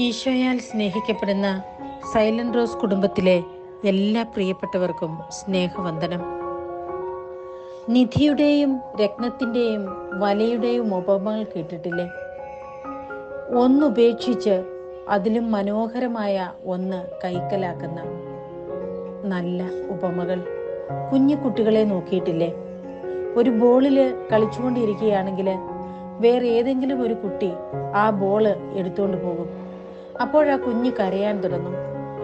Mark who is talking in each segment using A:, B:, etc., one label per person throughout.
A: ഈശോയാൽ സ്നേഹിക്കപ്പെടുന്ന silent rose കുടുംബത്തിലെ എല്ലാ പ്രിയപ്പെട്ടവർക്കും സ്നേഹവന്ദനം. നിധിയുടെയും രത്നത്തിന്റെയും വലയുടെയും ഉപമകൾ കേട്ടിട്ടില്ലേ? ഒന്നുപേക്ഷിച്ച് അതിലും മനോഹരമായ ഒന്ന് കൈക്കലാക്കുന്ന നല്ല ഉപമകൾ. കുഞ്ഞു കുട്ടികളെ നോക്കിയിട്ടില്ലേ? ഒരു ബോളിൽ കളിച്ചുകൊണ്ടിരിക്കുകയാണെങ്കിൽ വേറെ ഏതെങ്കിലും ഒരു കുട്ടി ആ ബോൾ എടുത്തുകൊണ്ട് പോകും. അപ്പോഴാ കുഞ്ഞ് കരയാൻ തുടങ്ങും.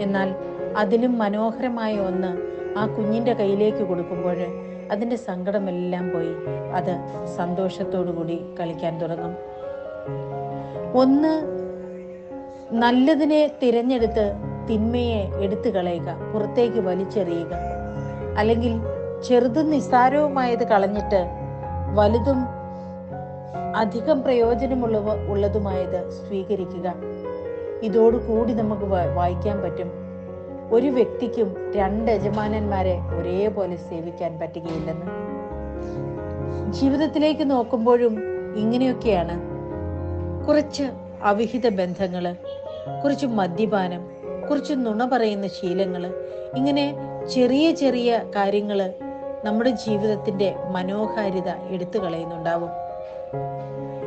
A: എന്നാൽ അതിലും മനോഹരമായ ഒന്ന് ആ കുഞ്ഞിന്റെ കയ്യിലേക്ക് കൊടുക്കുമ്പോൾ അതിന്റെ സങ്കടമെല്ലാം പോയി. അത് സന്തോഷത്തോടു കൂടി കളിക്കാൻ തുടങ്ങും. ഒന്ന് നല്ലതിനെ തിരഞ്ഞെടുത്ത് തിന്മയെ എടുത്തു കളയുക പുറത്തേക്ക് വലിച്ചെറിയുക. അല്ലെങ്കിൽ ചെറുതും നിസ്സാരവുമായത് കളഞ്ഞിട്ട് വലുതും അധികം പ്രയോജനമുള്ളവ ഉള്ളതുമായത് സ്വീകരിക്കുക. ഇതോടുകൂടി നമുക്ക് വായിക്കാൻ പറ്റും. ഒരു വ്യക്തിക്കും രണ്ട് യജമാനന്മാരെ ഒരേപോലെ സേവിക്കാൻ പറ്റുകയില്ലെന്ന്. ജീവിതത്തിലേക്ക് നോക്കുമ്പോഴും ഇങ്ങനെയൊക്കെയാണ്. കുറച്ച് അവിഹിത ബന്ധങ്ങൾ കുറച്ച് മദ്യപാനം കുറച്ച് നുണ പറയുന്ന ശീലങ്ങൾ ഇങ്ങനെ ചെറിയ ചെറിയ കാര്യങ്ങൾ നമ്മുടെ ജീവിതത്തിന്റെ മനോഹാരിത എടുത്തു കളയുന്നുണ്ടാവും.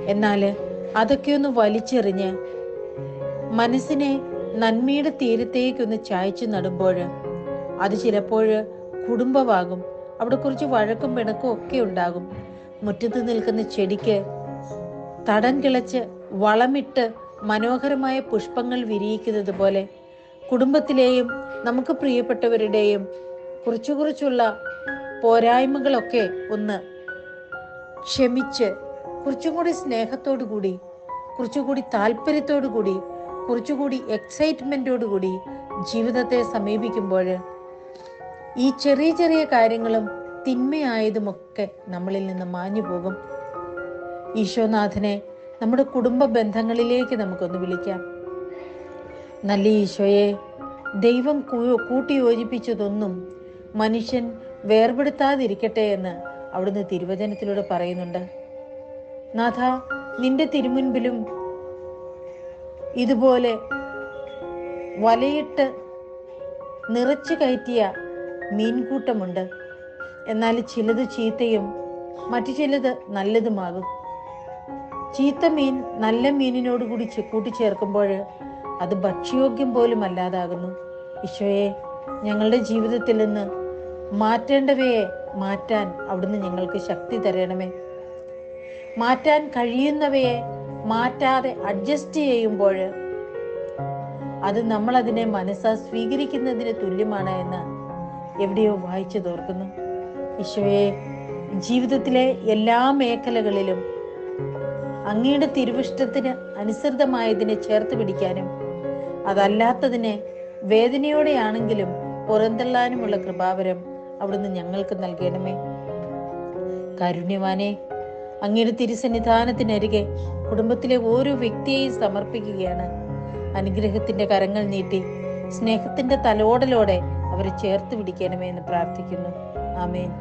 A: എന്നാൽ അതൊക്കെ ഒന്ന് വലിച്ചെറിഞ്ഞ് മനസ്സിനെ നന്മയുടെ തീരത്തേക്കൊന്ന് ചായച്ചു നടുമ്പോൾ അത് ചിലപ്പോൾ കുടുംബമാകും. അവിടെ കുറച്ച് വഴക്കും പിണക്കും ഒക്കെ ഉണ്ടാകും. മുറ്റത്ത് നിൽക്കുന്ന ചെടിക്ക് തടം കിളച്ച് വളമിട്ട് മനോഹരമായ പുഷ്പങ്ങൾ വിരിയിക്കുന്നത് പോലെ കുടുംബത്തിലെയും നമുക്ക് പ്രിയപ്പെട്ടവരുടെയും കുറച്ചു കുറച്ചുള്ള പോരായ്മകളൊക്കെ ഒന്ന് ക്ഷമിച്ച് കുറച്ചും കൂടി സ്നേഹത്തോടു കൂടി കുറച്ചുകൂടി താല്പര്യത്തോടു കൂടി കുറച്ചുകൂടി എക്സൈറ്റ്മെന്റോടുകൂടി ജീവിതത്തെ സമീപിക്കുമ്പോൾ ഈ ചെറിയ ചെറിയ കാര്യങ്ങളും തിന്മയായതുമൊക്കെ നമ്മളിൽ നിന്ന് മാഞ്ഞു പോകും. ഈശോനാഥനെ നമ്മുടെ കുടുംബ ബന്ധങ്ങളിലേക്ക് നമുക്കൊന്ന് വിളിക്കാം. നല്ല ഈശോയെ ദൈവം കൂട്ടി കൂട്ടിയോജിപ്പിച്ചതൊന്നും മനുഷ്യൻ വേർപെടുത്താതിരിക്കട്ടെ എന്ന് അവിടുന്ന് തിരുവചനത്തിലൂടെ പറയുന്നുണ്ട്. നാഥ നിന്റെ തിരുമുൻപിലും ഇതുപോലെ വലയിട്ട് നിറച്ചു കയറ്റിയ മീൻകൂട്ടമുണ്ട്. എന്നാൽ ചിലത് ചീത്തയും മറ്റു ചിലത് നല്ലതുമാകും. ചീത്ത മീൻ നല്ല മീനിനോട് കൂടി കൂട്ടിച്ചേർക്കുമ്പോൾ അത് ഭക്ഷ്യയോഗ്യം പോലും അല്ലാതാകുന്നു. ഈശോയെ ഞങ്ങളുടെ ജീവിതത്തിൽ നിന്ന് മാറ്റേണ്ടവയെ മാറ്റാൻ അവിടുന്ന് ഞങ്ങൾക്ക് ശക്തി തരണമേ. മാറ്റാൻ കഴിയുന്നവയെ മാറ്റാതെ അഡ്ജസ്റ്റ് ചെയ്യുമ്പോൾ അത് നമ്മൾ അതിനെ മനസ്സാ സ്വീകരിക്കുന്നതിന് തുല്യമാണ് എന്ന് എവിടെയോ വായിച്ചു തോർക്കുന്നു. ഈശോയെ ജീവിതത്തിലെ എല്ലാ മേഖലകളിലും അങ്ങയുടെ തിരുവിഷ്ടത്തിന് അനുസൃതമായതിനെ ചേർത്ത് പിടിക്കാനും അതല്ലാത്തതിനെ വേദനയോടെയാണെങ്കിലും പുറന്തള്ളാനുമുള്ള കൃപാവരം അവിടുന്ന് ഞങ്ങൾക്ക് നൽകണമേ. കാരുണ്യവാനെ അങ്ങയുടെ തിരുസന്നിധാനത്തിനരികെ കുടുംബത്തിലെ ഓരോ വ്യക്തിയെയും സമർപ്പിക്കുകയാണ്. അനുഗ്രഹത്തിന്റെ കരങ്ങൾ നീട്ടി സ്നേഹത്തിന്റെ തലോടലോടെ അവരെ ചേർത്ത് പിടിക്കണമേ എന്ന് പ്രാർത്ഥിക്കുന്നു. ആമേൻ.